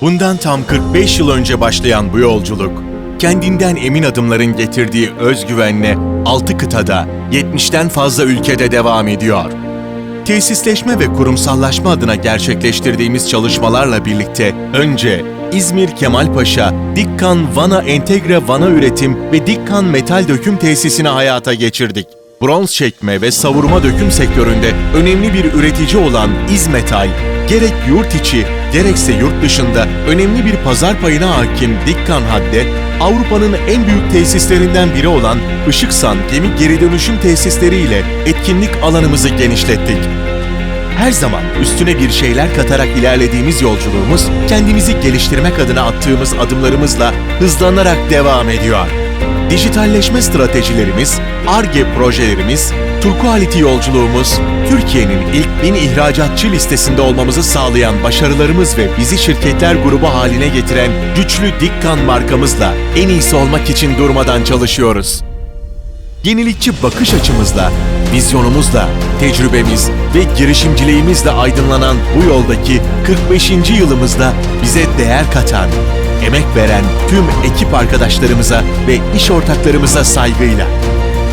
Bundan tam 45 yıl önce başlayan bu yolculuk, kendinden emin adımların getirdiği özgüvenle 6 kıtada, 70'ten fazla ülkede devam ediyor. Tesisleşme ve kurumsallaşma adına gerçekleştirdiğimiz çalışmalarla birlikte önce İzmir Kemalpaşa, Dikkan Vana Entegre Vana Üretim ve Dikkan Metal Döküm Tesisini hayata geçirdik. Bronz çekme ve savurma döküm sektöründe önemli bir üretici olan İzmetal, gerek yurt içi gerekse yurt dışında önemli bir pazar payına hakim Dikkan Hadde, Avrupa'nın en büyük tesislerinden biri olan Işıksan Gemi Geri Dönüşüm Tesisleri ile etkinlik alanımızı genişlettik. Her zaman üstüne bir şeyler katarak ilerlediğimiz yolculuğumuz, kendimizi geliştirmek adına attığımız adımlarımızla hızlanarak devam ediyor. Dijitalleşme stratejilerimiz, ARGE projelerimiz, Turquality yolculuğumuz, Türkiye'nin ilk bin ihracatçı listesinde olmamızı sağlayan başarılarımız ve bizi şirketler grubu haline getiren güçlü Dikkan markamızla en iyisi olmak için durmadan çalışıyoruz. Yenilikçi bakış açımızla, vizyonumuzla, tecrübemiz ve girişimciliğimizle aydınlanan bu yoldaki 45. yılımızda bize değer katan, emek veren tüm ekip arkadaşlarımıza ve iş ortaklarımıza saygıyla,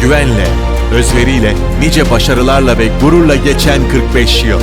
güvenle, özveriyle, nice başarılarla ve gururla geçen 45 yıl.